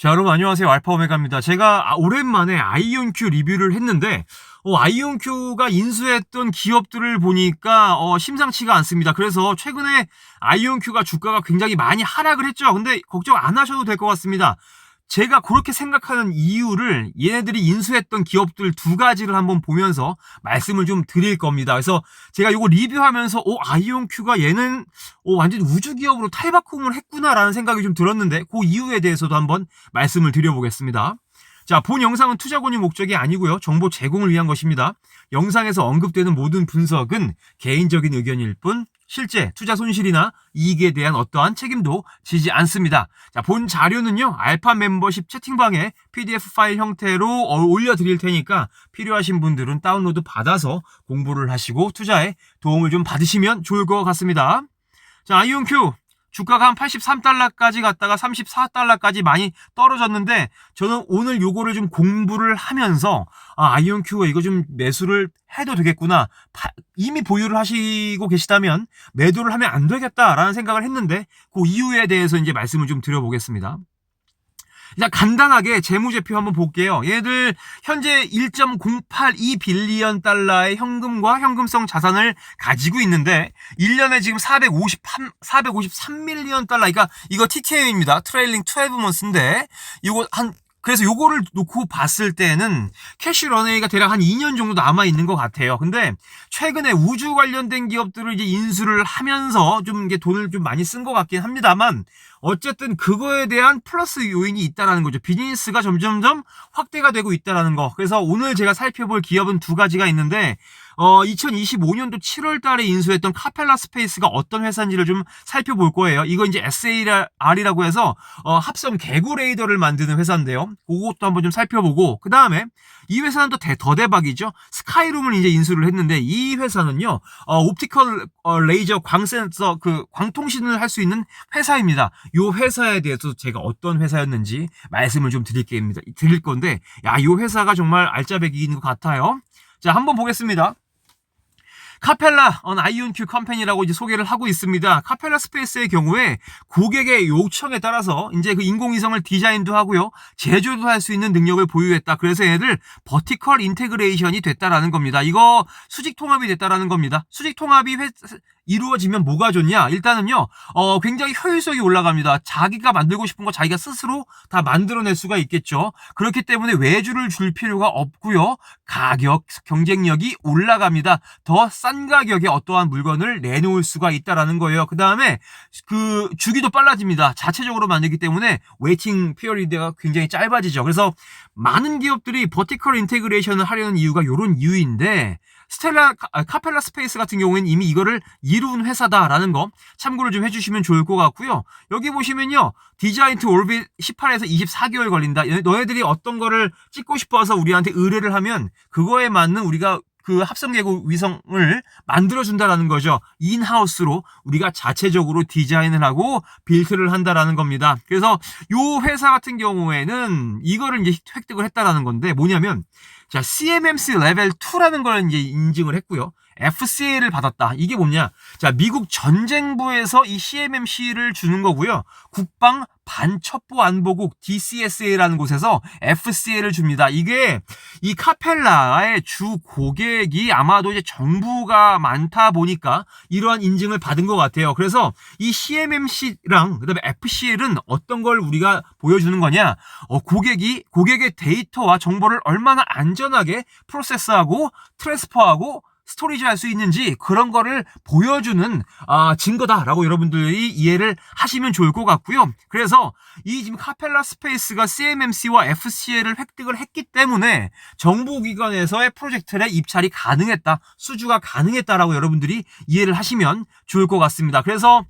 자, 여러분 안녕하세요. 알파 오메가입니다. 제가 아, 오랜만에 아이온큐 리뷰를 했는데 어, 아이온큐가 인수했던 기업들을 보니까 어, 심상치가 않습니다. 그래서 최근에 아이온큐가 주가가 굉장히 많이 하락을 했죠. 근데 걱정 안 하셔도 될 것 같습니다. 제가 그렇게 생각하는 이유를 얘네들이 인수했던 기업들 두 가지를 한번 보면서 말씀을 좀 드릴 겁니다. 그래서 제가 이거 리뷰하면서 오 아이온큐가 얘는 오 완전 우주 기업으로 탈바꿈을 했구나라는 생각이 좀 들었는데 그 이유에 대해서도 한번 말씀을 드려보겠습니다. 자, 본 영상은 투자 권유 목적이 아니고요. 정보 제공을 위한 것입니다. 영상에서 언급되는 모든 분석은 개인적인 의견일 뿐 실제 투자 손실이나 이익에 대한 어떠한 책임도 지지 않습니다. 자, 본 자료는요. 알파 멤버십 채팅방에 PDF 파일 형태로 어, 올려 드릴 테니까 필요하신 분들은 다운로드 받아서 공부를 하시고 투자에 도움을 좀 받으시면 좋을 것 같습니다. 자, 아이온큐 주가가 한 83달러까지 갔다가 34달러까지 많이 떨어졌는데 저는 오늘 요거를 좀 공부를 하면서 아, 아이온큐가 이거 좀 매수를 해도 되겠구나. 파, 이미 보유를 하시고 계시다면 매도를 하면 안 되겠다라는 생각을 했는데 그 이유에 대해서 이제 말씀을 좀 드려보겠습니다. 일단 간단하게 재무제표 한번 볼게요. 얘들 현재 1.082 빌리언 달러의 현금과 현금성 자산을 가지고 있는데 1년에 지금 453 453밀리언 달러. 그러니까 이거 TTM입니다. 트레일링 12month인데 이거 한 그래서 요거를 놓고 봤을 때는 캐시 런웨이가 대략 한 2년 정도 남아 있는 것 같아요. 근데 최근에 우주 관련된 기업들을 이제 인수를 하면서 좀 이게 돈을 좀 많이 쓴 것 같긴 합니다만 어쨌든 그거에 대한 플러스 요인이 있다라는 거죠. 비즈니스가 점점점 확대가 되고 있다라는 거. 그래서 오늘 제가 살펴볼 기업은 두 가지가 있는데 어 2025년도 7월 달에 인수했던 카펠라 스페이스가 어떤 회사인지를 좀 살펴볼 거예요. 이거 이제 SAR이라고 해서 어 합성 개구 레이더를 만드는 회사인데요. 그것도 한번 좀 살펴보고 그다음에 이 회사는 또 더 대박이죠. 스카이룸을 이제 인수를 했는데 이 회사는요. 어 옵티컬 어, 레이저 광센서 그 광통신을 할 수 있는 회사입니다. 요 회사에 대해서 제가 어떤 회사였는지 말씀을 좀 드릴게 드릴 건데 야, 요 회사가 정말 알짜배기인 것 같아요. 자, 한번 보겠습니다. 카펠라 언 아이온큐 컴퍼니라고 이제 소개를 하고 있습니다. 카펠라 스페이스의 경우에 고객의 요청에 따라서 이제 그 인공위성을 디자인도 하고요. 제조도 할 수 있는 능력을 보유했다. 그래서 얘들 버티컬 인테그레이션이 됐다라는 겁니다. 이거 수직 통합이 됐다라는 겁니다. 수직 통합이 회, 이루어지면 뭐가 좋냐? 일단은요, 어, 굉장히 효율성이 올라갑니다. 자기가 만들고 싶은 거 자기가 스스로 다 만들어낼 수가 있겠죠. 그렇기 때문에 외주를 줄 필요가 없고요. 가격, 경쟁력이 올라갑니다. 더 싼 가격에 어떠한 물건을 내놓을 수가 있다라는 거예요. 그 다음에 그 주기도 빨라집니다. 자체적으로 만들기 때문에 웨이팅 피어리드가 굉장히 짧아지죠. 그래서 많은 기업들이 버티컬 인테그레이션을 하려는 이유가 이런 이유인데 스텔라 아, 카펠라 스페이스 같은 경우에는 이미 이거를 이룬 회사다라는 거 참고를 좀 해주시면 좋을 것 같고요. 여기 보시면요. 디자인 투 올빗 18에서 24개월 걸린다. 너희들이 어떤 거를 찍고 싶어서 우리한테 의뢰를 하면 그거에 맞는 우리가 그 합성계구 위성을 만들어준다라는 거죠. 인하우스로 우리가 자체적으로 디자인을 하고 빌트를 한다라는 겁니다. 그래서 요 회사 같은 경우에는 이거를 이제 획득을 했다라는 건데 뭐냐면 자, CMMC 레벨 2라는 걸 이제 인증을 했고요. FCA를 받았다. 이게 뭐냐? 자, 미국 전쟁부에서 이 CMMC를 주는 거고요. 국방 반첩보 안보국 DCSA라는 곳에서 FCA를 줍니다. 이게 이 카펠라의 주 고객이 아마도 이제 정부가 많다 보니까 이러한 인증을 받은 것 같아요. 그래서 이 CMMC랑 그다음에 FCL은 어떤 걸 우리가 보여주는 거냐? 어, 고객이 고객의 데이터와 정보를 얼마나 안전하게 프로세스하고 트랜스퍼하고 스토리지 할 수 있는지 그런 거를 보여주는 아, 증거다라고 여러분들이 이해를 하시면 좋을 것 같고요. 그래서 이 지금 카펠라 스페이스가 CMMC와 FCL을 획득을 했기 때문에 정부기관에서의 프로젝트에 입찰이 가능했다, 수주가 가능했다라고 여러분들이 이해를 하시면 좋을 것 같습니다. 그래서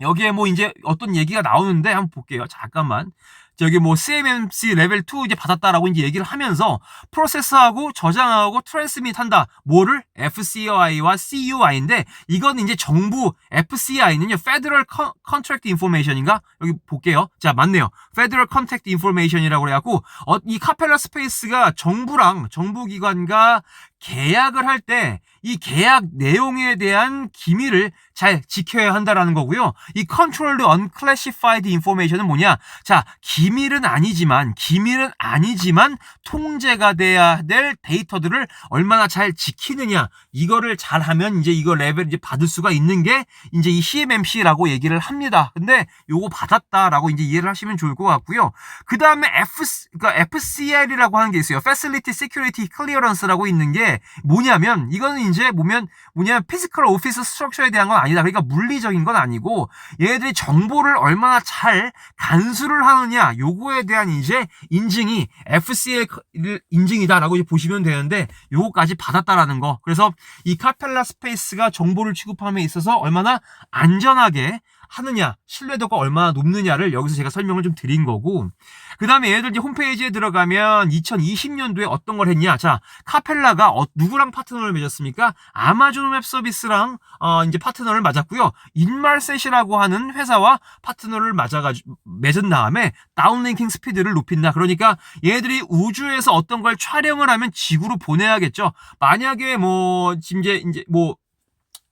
여기에 뭐 이제 어떤 얘기가 나오는데 한번 볼게요. 잠깐만. 저기 뭐 CMMC 레벨 2 이제 받았다라고 이제 얘기를 하면서 프로세스하고 저장하고 트랜스밋 한다. 뭐를 FCI와 CUI인데 이건 이제 정부 FCI는요. Federal Contract Information인가? 여기 볼게요. 자, 맞네요. Federal Contract Information이라고 그래 갖고 어, 이 카펠라 스페이스가 정부랑 정부 기관과 계약을 할 때 이 계약 내용에 대한 기밀을 잘 지켜야 한다라는 거고요. 이 Controlled Unclassified Information은 뭐냐? 자, 기 비밀은 아니지만 기밀은 아니지만 통제가 돼야 될 데이터들을 얼마나 잘 지키느냐 이거를 잘하면 이제 이거 레벨 이제 받을 수가 있는 게 이제 이 CMMC라고 얘기를 합니다. 근데 요거 받았다라고 이제 이해를 하시면 좋을 것 같고요. 그 다음에 F 그러니까 FCL이라고 하는 게 있어요. Facility Security Clearance라고 있는 게 뭐냐면 이거는 이제 보면 뭐냐면 피지컬 오피스 스트럭처에 대한 건 아니다. 그러니까 물리적인 건 아니고 얘네들이 정보를 얼마나 잘 간수를 하느냐 요거에 대한 이제 인증이 FCL 인증이다라고 이제 보시면 되는데 요거까지 받았다라는 거. 그래서 이 카펠라 스페이스가 정보를 취급함에 있어서 얼마나 안전하게 하느냐, 신뢰도가 얼마나 높느냐를 여기서 제가 설명을 좀 드린 거고, 그 다음에 얘들 이제 홈페이지에 들어가면 2020년도에 어떤 걸 했냐. 자, 카펠라가 어, 누구랑 파트너를 맺었습니까? 아마존 웹 서비스랑, 어, 이제 파트너를 맞았고요. 인말셋이라고 하는 회사와 파트너를 맞아가지고, 맺은 다음에 다운링킹 스피드를 높인다. 그러니까 얘들이 우주에서 어떤 걸 촬영을 하면 지구로 보내야겠죠. 만약에 뭐, 이제, 이제 뭐,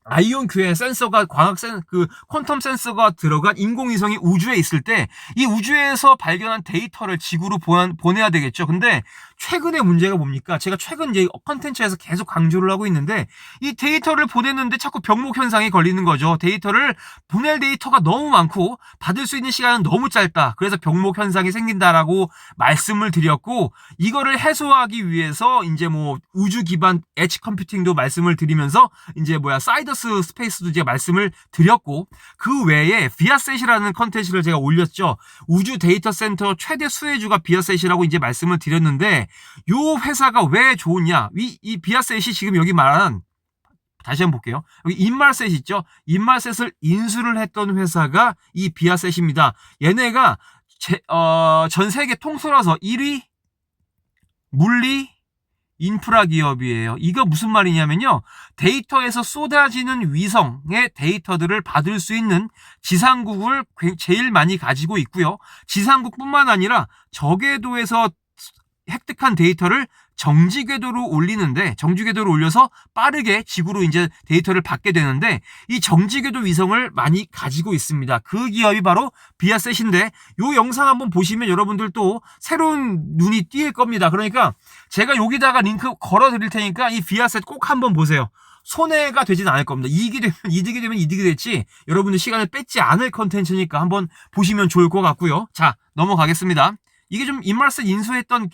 아이온 큐에 센서가 광학 센, 그 퀀텀 센서가 들어간 인공위성이 우주에 있을 때 이 우주에서 발견한 데이터를 지구로 보내야 되겠죠. 근데 최근의 문제가 뭡니까? 제가 최근 이제 컨텐츠에서 계속 강조를 하고 있는데 이 데이터를 보냈는데 자꾸 병목 현상이 걸리는 거죠. 데이터를 보낼 데이터가 너무 많고 받을 수 있는 시간은 너무 짧다. 그래서 병목 현상이 생긴다라고 말씀을 드렸고 이거를 해소하기 위해서 이제 뭐 우주 기반 엣지 컴퓨팅도 말씀을 드리면서 이제 뭐야 사이 더스 스페이스도 제가 말씀을 드렸고 그 외에 비아셋이라는 컨텐츠를 제가 올렸죠. 우주 데이터 센터 최대 수혜주가 비아셋이라고 이제 말씀을 드렸는데 요 회사가 왜 좋으냐? 이, 이 비아셋이 지금 여기 말하는 다시 한번 볼게요. 여기 인말셋 있죠? 인말셋을 인수를 했던 회사가 이 비아셋입니다. 얘네가 제, 어, 전 세계 통틀어서 1위 물리 인프라 기업이에요. 이거 무슨 말이냐면요. 데이터에서 쏟아지는 위성의 데이터들을 받을 수 있는 지상국을 제일 많이 가지고 있고요. 지상국뿐만 아니라 저궤도에서 획득한 데이터를 정지 궤도로 올리는데 정지 궤도로 올려서 빠르게 지구로 이제 데이터를 받게 되는데 이 정지 궤도 위성을 많이 가지고 있습니다. 그 기업이 바로 비아셋인데 요 영상 한번 보시면 여러분들 또 새로운 눈이 띄일 겁니다. 그러니까 제가 여기다가 링크 걸어 드릴 테니까 이 비아셋 꼭 한번 보세요. 손해가 되진 않을 겁니다. 이익이 되면 이득이 되면 이득이 됐지 여러분들 시간을 뺏지 않을 컨텐츠니까 한번 보시면 좋을 것 같고요. 자 넘어가겠습니다. 이게 좀 인말셋 인수했던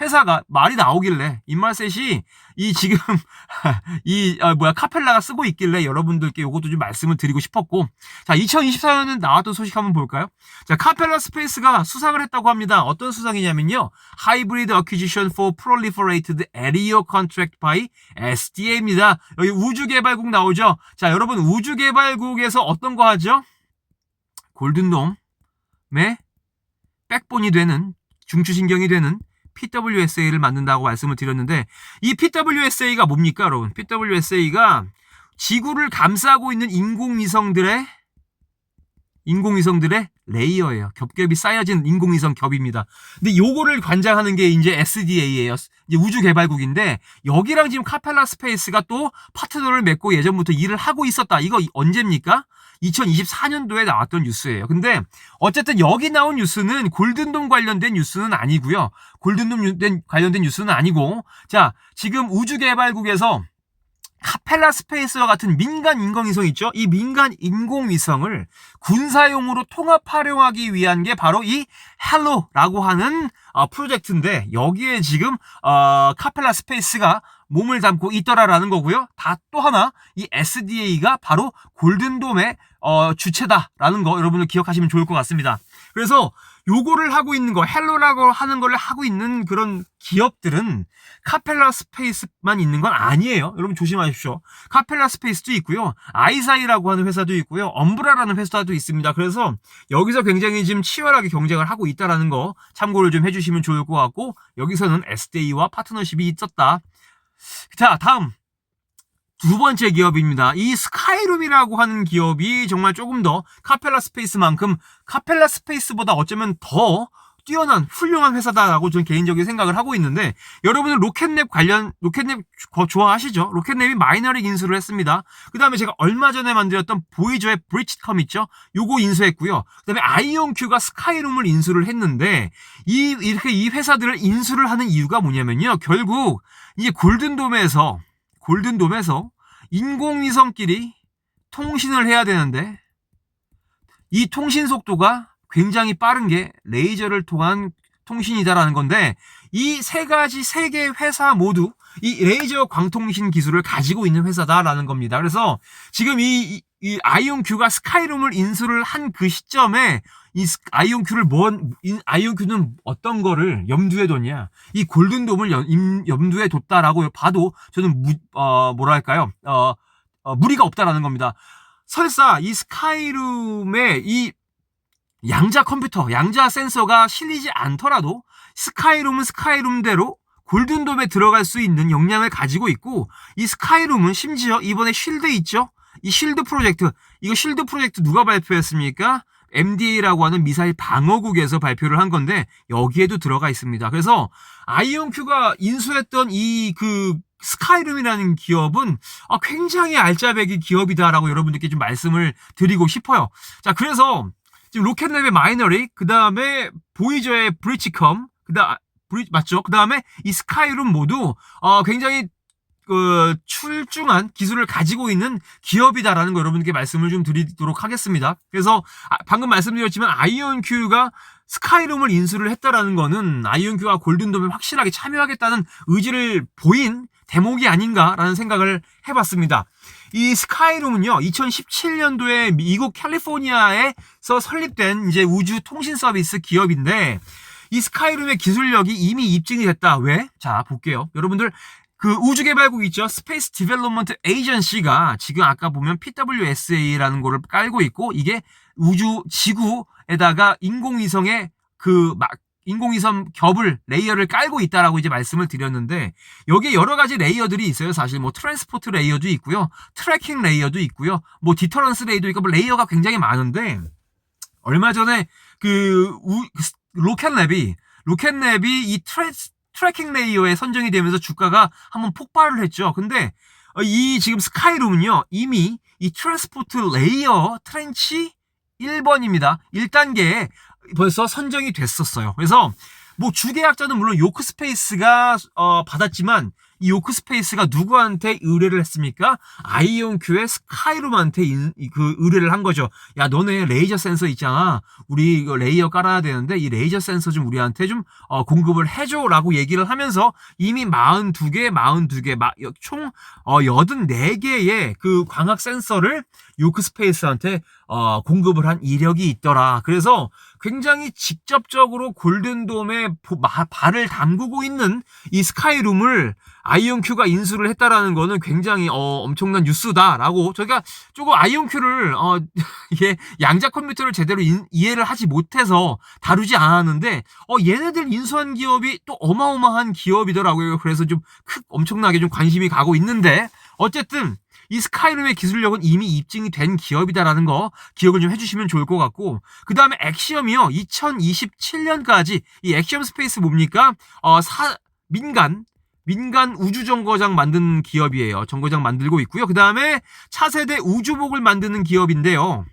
회사가 말이 나오길래 인말셋이 이 지금 이 아, 뭐야 카펠라가 쓰고 있길래 여러분들께 이것도 좀 말씀을 드리고 싶었고 자 2024년은 나왔던 소식 한번 볼까요? 자 카펠라 스페이스가 수상을 했다고 합니다. 어떤 수상이냐면요. Hybrid Acquisition for Proliferated Aerial Contract by SDA입니다. 여기 우주개발국 나오죠. 자 여러분 우주개발국에서 어떤 거 하죠? 골든돔의 백본이 되는 중추신경이 되는 PWSA를 만든다고 말씀을 드렸는데 이 PWSA가 뭡니까 여러분? PWSA가 지구를 감싸고 있는 인공위성들의 인공위성들의 레이어예요. 겹겹이 쌓여진 인공위성 겹입니다. 근데 요거를 관장하는 게 이제 SDA예요. 이제 우주개발국인데 여기랑 지금 카펠라 스페이스가 또 파트너를 맺고 예전부터 일을 하고 있었다. 이거 언제입니까? 2024년도에 나왔던 뉴스예요. 근데 어쨌든 여기 나온 뉴스는 골든돔 관련된 뉴스는 아니고요. 골든돔 관련된 뉴스는 아니고 자 지금 우주개발국에서 카펠라 스페이스와 같은 민간 인공위성 있죠? 이 민간 인공위성을 군사용으로 통합 활용하기 위한 게 바로 이 헬로라고 하는 어, 프로젝트인데 여기에 지금 어, 카펠라 스페이스가 몸을 담고 있더라라는 거고요. 다 또 하나 이 SDA가 바로 골든돔의 어, 주체다라는 거 여러분들 기억하시면 좋을 것 같습니다. 그래서 요거를 하고 있는 거, 헬로라고 하는 걸 하고 있는 그런 기업들은 카펠라 스페이스만 있는 건 아니에요. 여러분 조심하십시오. 카펠라 스페이스도 있고요. 아이사이라고 하는 회사도 있고요. 엄브라라는 회사도 있습니다. 그래서 여기서 굉장히 지금 치열하게 경쟁을 하고 있다라는 거 참고를 좀 해주시면 좋을 것 같고 여기서는 SDA와 파트너십이 있었다. 자, 다음. 두 번째 기업입니다. 이 스카이룸이라고 하는 기업이 정말 조금 더 카펠라 스페이스만큼 카펠라 스페이스보다 어쩌면 더 뛰어난 훌륭한 회사다라고 저는 개인적인 생각을 하고 있는데 여러분은 로켓랩 관련 로켓랩 거 좋아하시죠? 로켓랩이 마이너리 인수를 했습니다. 그 다음에 제가 얼마 전에 만들었던 보이저의 브리치컴 있죠? 요거 인수했고요. 그 다음에 아이온큐가 스카이룸을 인수를 했는데 이 이렇게 이 회사들을 인수를 하는 이유가 뭐냐면요. 결국 이제 골든돔에서 골든돔에서 인공위성끼리 통신을 해야 되는데 이 통신 속도가 굉장히 빠른 게 레이저를 통한 통신이다라는 건데 이 세 가지 세 개 회사 모두 이 레이저 광통신 기술을 가지고 있는 회사다라는 겁니다. 그래서 지금 이, 이, 이 아이온큐가 스카이룸을 인수를 한 그 시점에 이 스- 아이온큐를 뭔이 아이온큐는 어떤 거를 염두에 뒀냐? 이 골든돔을 염두에 뒀다라고 봐도 저는 무, 어 뭐랄까요? 어, 어 무리가 없다라는 겁니다. 설사 이 스카이룸의 이 양자 컴퓨터, 양자 센서가 실리지 않더라도 스카이룸은 스카이룸대로 골든돔에 들어갈 수 있는 역량을 가지고 있고 이 스카이룸은 심지어 이번에 쉴드 있죠? 이 쉴드 프로젝트, 이거 쉴드 프로젝트 누가 발표했습니까? MDA라고 하는 미사일 방어국에서 발표를 한 건데 여기에도 들어가 있습니다. 그래서 아이온큐가 인수했던 이 그 스카이룸이라는 기업은 아, 굉장히 알짜배기 기업이다라고 여러분들께 좀 말씀을 드리고 싶어요. 자, 그래서 지금 로켓랩의 마이너리, 그 다음에 보이저의 브리치컴, 그 다음 브리 맞죠? 그 다음에 이 스카이룸 모두 어, 굉장히 그 출중한 기술을 가지고 있는 기업이다라는 거 여러분께 말씀을 좀 드리도록 하겠습니다. 그래서 아, 방금 말씀드렸지만 아이온큐가 스카이룸을 인수를 했다라는 거는 아이온큐가 골든돔에 확실하게 참여하겠다는 의지를 보인 대목이 아닌가라는 생각을 해봤습니다. 이 스카이룸은요, 2017년도에 미국 캘리포니아에서 설립된 이제 우주 통신 서비스 기업인데, 이 스카이룸의 기술력이 이미 입증이 됐다. 왜? 자, 볼게요. 여러분들, 그 우주개발국 있죠? 스페이스 디벨롭먼트 에이전시가 지금 아까 보면 PWSA라는 거를 깔고 있고, 이게 우주 지구에다가 인공위성의 그 막, 인공위성 겹을 레이어를 깔고 있다라고 이제 말씀을 드렸는데 여기에 여러 가지 레이어들이 있어요. 사실 뭐 트랜스포트 레이어도 있고요. 트래킹 레이어도 있고요. 뭐 디터런스 레이어도 있고 뭐 레이어가 굉장히 많은데 얼마 전에 그 우, 로켓랩이 로켓랩이 이 트래, 트래킹 레이어에 선정이 되면서 주가가 한번 폭발을 했죠. 근데 어, 이 지금 스카이룸은요. 이미 이 트랜스포트 레이어 트렌치 1번입니다. 1단계에 벌써 선정이 됐었어요. 그래서 뭐 주계약자는 물론 요크스페이스가 어, 받았지만 이 요크스페이스가 누구한테 의뢰를 했습니까? 아이온큐의 스카이룸한테 인- 이그 의뢰를 한 거죠. 야 너네 레이저 센서 있잖아. 우리 이거 레이어 깔아야 되는데 이 레이저 센서 좀 우리한테 좀 어, 공급을 해줘라고 얘기를 하면서 이미 42개, 42개, 마- 여- 총 어, 84개의 그 광학 센서를 요크스페이스한테 어, 공급을 한 이력이 있더라. 그래서 굉장히 직접적으로 골든돔에 발을 담그고 있는 이 스카이룸을 아이온큐가 인수를 했다라는 거는 굉장히 어, 엄청난 뉴스다라고 저희가 조금 아이온큐를 어, 이게 양자 컴퓨터를 제대로 인- 이해를 하지 못해서 다루지 않았는데 어, 얘네들 인수한 기업이 또 어마어마한 기업이더라고요. 그래서 좀 크, 엄청나게 좀 관심이 가고 있는데 어쨌든 이 스카이룸의 기술력은 이미 입증이 된 기업이다라는 거 기억을 좀 해주시면 좋을 것 같고 그 다음에 엑시엄이요 2027년까지 이 엑시엄 스페이스 뭡니까 어, 사, 민간 민간 우주 정거장 만드는 기업이에요. 정거장 만들고 있고요. 그 다음에 차세대 우주복을 만드는 기업인데요.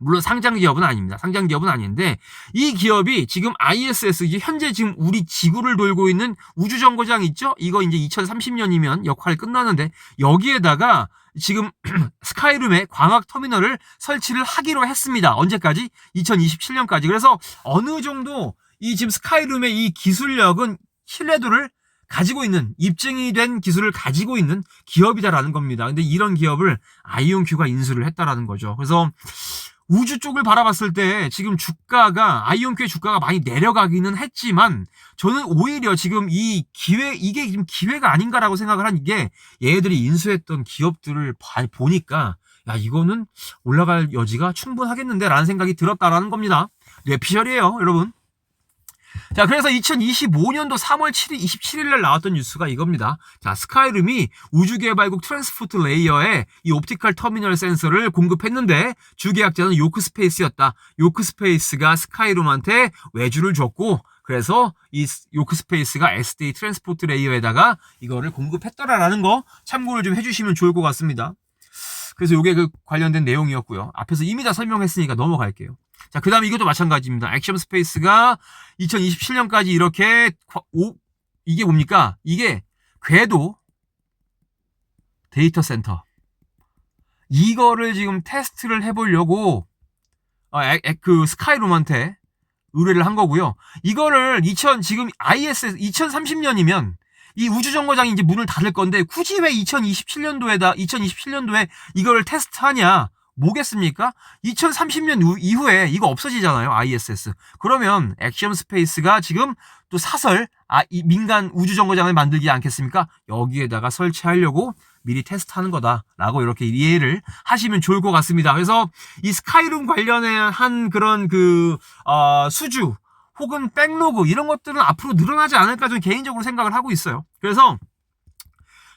물론 상장 기업은 아닙니다. 상장 기업은 아닌데 이 기업이 지금 ISS 이제 현재 지금 우리 지구를 돌고 있는 우주 정거장 있죠? 이거 이제 2030년이면 역할 끝나는데 여기에다가 지금 스카이룸에 광학 터미널을 설치를 하기로 했습니다. 언제까지? 2027년까지. 그래서 어느 정도 이 지금 스카이룸의 이 기술력은 신뢰도를 가지고 있는 입증이 된 기술을 가지고 있는 기업이다라는 겁니다. 근데 이런 기업을 아이온큐가 인수를 했다라는 거죠. 그래서 우주 쪽을 바라봤을 때 지금 주가가 아이온큐의 주가가 많이 내려가기는 했지만 저는 오히려 지금 이 기회 이게 지금 기회가 아닌가라고 생각을 한 게 얘네들이 인수했던 기업들을 봐- 보니까 야 이거는 올라갈 여지가 충분하겠는데라는 생각이 들었다라는 겁니다. 뇌피셜이에요, 여러분. 자, 그래서 2025년도 3월 7일, 27일 날 나왔던 뉴스가 이겁니다. 자, 스카이룸이 우주개발국 트랜스포트 레이어에 이 옵티컬 터미널 센서를 공급했는데 주계약자는 요크스페이스였다. 요크스페이스가 스카이룸한테 외주를 줬고 그래서 이 요크스페이스가 SD 트랜스포트 레이어에다가 이거를 공급했더라라는 거 참고를 좀 해주시면 좋을 것 같습니다. 그래서 이게 그 관련된 내용이었고요. 앞에서 이미 다 설명했으니까 넘어갈게요. 자, 그 다음에 이것도 마찬가지입니다. 액션 스페이스가 2027년까지 이렇게, 오, 이게 뭡니까? 이게 궤도 데이터 센터. 이거를 지금 테스트를 해보려고, 어, 에, 에, 그 스카이룸한테 의뢰를 한 거고요. 이거를 2000, 지금 ISS 2030년이면 이 우주정거장이 이제 문을 닫을 건데 굳이 왜 2027년도에다 2027년도에 이걸 테스트하냐? 뭐겠습니까? 2030년 이후에 이거 없어지잖아요. ISS. 그러면 액션 스페이스가 지금 또 사설 아, 이 민간 우주 정거장을 만들지 않겠습니까? 여기에다가 설치하려고 미리 테스트하는 거다라고 이렇게 이해를 하시면 좋을 것 같습니다. 그래서 이 스카이룸 관련한 그런 그 어, 수주 혹은 백로그 이런 것들은 앞으로 늘어나지 않을까 좀 개인적으로 생각을 하고 있어요. 그래서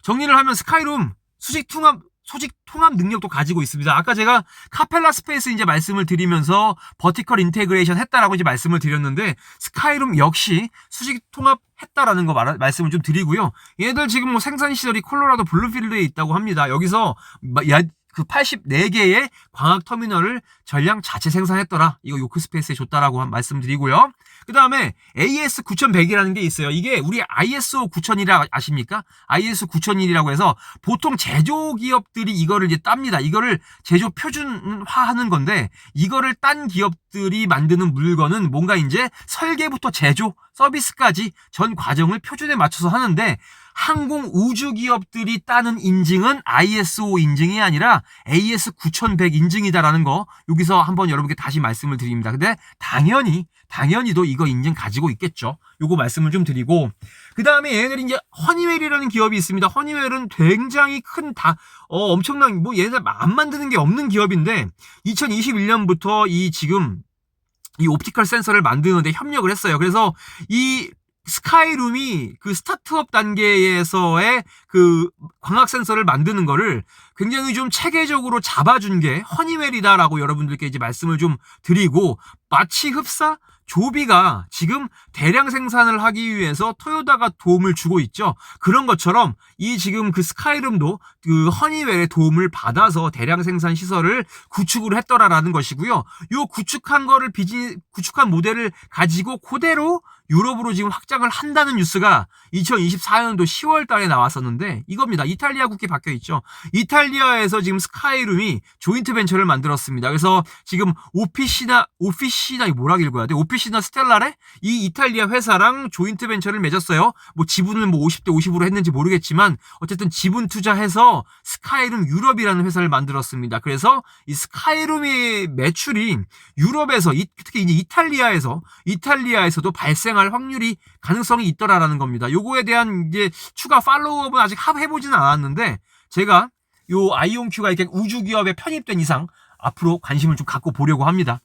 정리를 하면 스카이룸 수직 통합 소직 통합 능력도 가지고 있습니다. 아까 제가 카펠라 스페이스 이제 말씀을 드리면서 버티컬 인테그레이션 했다라고 이제 말씀을 드렸는데 스카이룸 역시 수직 통합 했다라는 거 말, 말씀을 좀 드리고요. 얘들 지금 뭐 생산 시설이 콜로라도 블루필드에 있다고 합니다. 여기서 야, 그 84개의 광학 터미널을 전량 자체 생산했더라. 이거 요크스페이스에 줬다라고 말씀드리고요. 그 다음에 AS 9100이라는 게 있어요. 이게 우리 ISO 9000이라 아십니까? ISO 9001이라고 해서 보통 제조 기업들이 이거를 이제 땁니다. 이거를 제조 표준화하는 건데 이거를 딴 기업들이 만드는 물건은 뭔가 이제 설계부터 제조, 서비스까지 전 과정을 표준에 맞춰서 하는데 항공 우주 기업들이 따는 인증은 ISO 인증이 아니라 AS 9100 인증이다라는 거 여기서 한번 여러분께 다시 말씀을 드립니다. 근데 당연히 당연히도 이거 인증 가지고 있겠죠. 요거 말씀을 좀 드리고 그 다음에 얘네들이 이제 허니웰이라는 기업이 있습니다. 허니웰은 굉장히 큰 다 어, 엄청난 뭐 얘네들 안 만드는 게 없는 기업인데 2021년부터 이 지금 이 옵티컬 센서를 만드는데 협력을 했어요. 그래서 이 스카이룸이 그 스타트업 단계에서의 그 광학 센서를 만드는 거를 굉장히 좀 체계적으로 잡아준 게 허니웰이다라고 여러분들께 이제 말씀을 좀 드리고 마치 흡사 조비가 지금 대량 생산을 하기 위해서 토요다가 도움을 주고 있죠. 그런 것처럼 이 지금 그 스카이룸도 그 허니웰의 도움을 받아서 대량 생산 시설을 구축을 했더라라는 것이고요. 요 구축한 거를 비지 구축한 모델을 가지고 그대로 유럽으로 지금 확장을 한다는 뉴스가 2024년도 10월 달에 나왔었는데 이겁니다. 이탈리아 국기 박혀 있죠. 이탈리아에서 지금 스카이룸이 조인트 벤처를 만들었습니다. 그래서 지금 오피시나 오피시나 이 뭐라 읽어야 돼? 오피시나 스텔라레 이 이탈리아 회사랑 조인트 벤처를 맺었어요. 뭐 지분을 뭐 50대 50으로 했는지 모르겠지만 어쨌든 지분 투자해서 스카이룸 유럽이라는 회사를 만들었습니다. 그래서 이 스카이룸의 매출이 유럽에서 특히 이제 이탈리아에서 이탈리아에서도 발생 할 확률이 가능성이 있더라라는 겁니다. 요거에 대한 이제 추가 팔로우업은 아직 해보지는 않았는데 제가 요 아이온큐가 이렇게 우주 기업에 편입된 이상 앞으로 관심을 좀 갖고 보려고 합니다.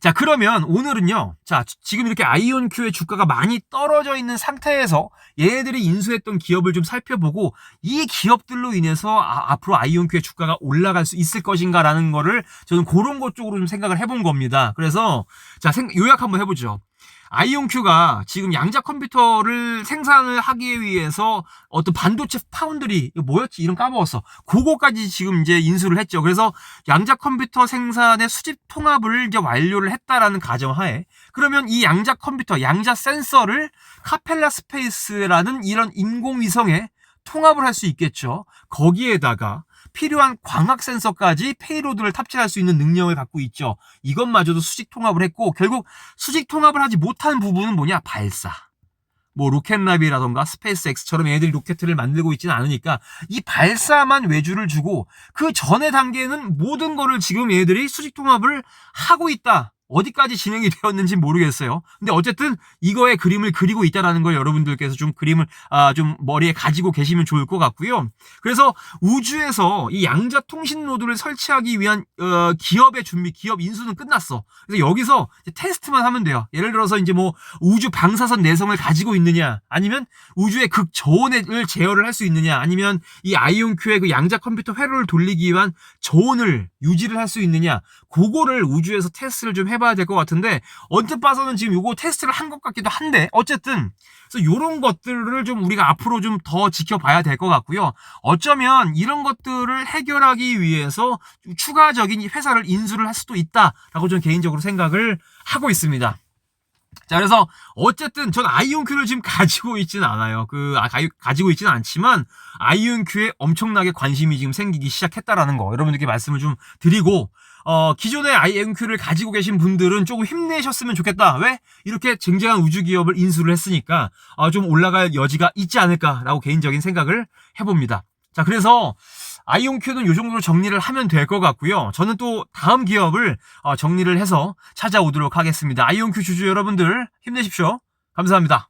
자, 그러면 오늘은요. 자, 지금 이렇게 아이온큐의 주가가 많이 떨어져 있는 상태에서 얘네들이 인수했던 기업을 좀 살펴보고 이 기업들로 인해서 아, 앞으로 아이온큐의 주가가 올라갈 수 있을 것인가라는 거를 저는 그런 것 쪽으로 좀 생각을 해본 겁니다. 그래서 자, 생, 요약 한번 해보죠. 아이온큐가 지금 양자 컴퓨터를 생산을 하기 위해서 어떤 반도체 파운드리 뭐였지? 이름 까먹었어. 그거까지 지금 이제 인수를 했죠. 그래서 양자 컴퓨터 생산의 수집 통합을 이제 완료를 했다라는 가정하에 그러면 이 양자 컴퓨터 양자 센서를 카펠라 스페이스라는 이런 인공위성에 통합을 할 수 있겠죠. 거기에다가 필요한 광학 센서까지 페이로드를 탑재할 수 있는 능력을 갖고 있죠. 이것마저도 수직 통합을 했고 결국 수직 통합을 하지 못한 부분은 뭐냐? 발사. 뭐 로켓나비라던가 스페이스X처럼 얘들이 로켓을 만들고 있지는 않으니까 이 발사만 외주를 주고 그 전의 단계는 모든 거를 지금 얘들이 수직 통합을 하고 있다. 어디까지 진행이 되었는지 모르겠어요. 근데 어쨌든 이거의 그림을 그리고 있다라는 걸 여러분들께서 좀 그림을 아, 좀 머리에 가지고 계시면 좋을 것 같고요. 그래서 우주에서 이 양자 통신 노드를 설치하기 위한 어, 기업의 준비, 기업 인수는 끝났어. 그래서 여기서 테스트만 하면 돼요. 예를 들어서 이제 뭐 우주 방사선 내성을 가지고 있느냐, 아니면 우주의 극저온을 제어를 할 수 있느냐, 아니면 이 아이온큐의 그 양자 컴퓨터 회로를 돌리기 위한 저온을 유지를 할 수 있느냐, 그거를 우주에서 테스트를 좀 해 봐야 될 것 같은데 언뜻 봐서는 지금 요거 테스트를 한 것 같기도 한데 어쨌든 그래서 요런 것들을 좀 우리가 앞으로 좀 더 지켜봐야 될 것 같고요. 어쩌면 이런 것들을 해결하기 위해서 좀 추가적인 회사를 인수를 할 수도 있다라고 저는 개인적으로 생각을 하고 있습니다. 자, 그래서 어쨌든 전 아이온큐를 지금 가지고 있지는 않아요. 그 아, 가, 가지고 있지는 않지만 아이온큐에 엄청나게 관심이 지금 생기기 시작했다라는 거 여러분들께 말씀을 좀 드리고 어, 기존의 IMQ를 가지고 계신 분들은 조금 힘내셨으면 좋겠다. 왜? 이렇게 쟁쟁한 우주 기업을 인수를 했으니까 어, 좀 올라갈 여지가 있지 않을까라고 개인적인 생각을 해봅니다. 자, 그래서 아이온큐는 이 정도로 정리를 하면 될 것 같고요. 저는 또 다음 기업을 어, 정리를 해서 찾아오도록 하겠습니다. 아이온큐 주주 여러분들 힘내십시오. 감사합니다.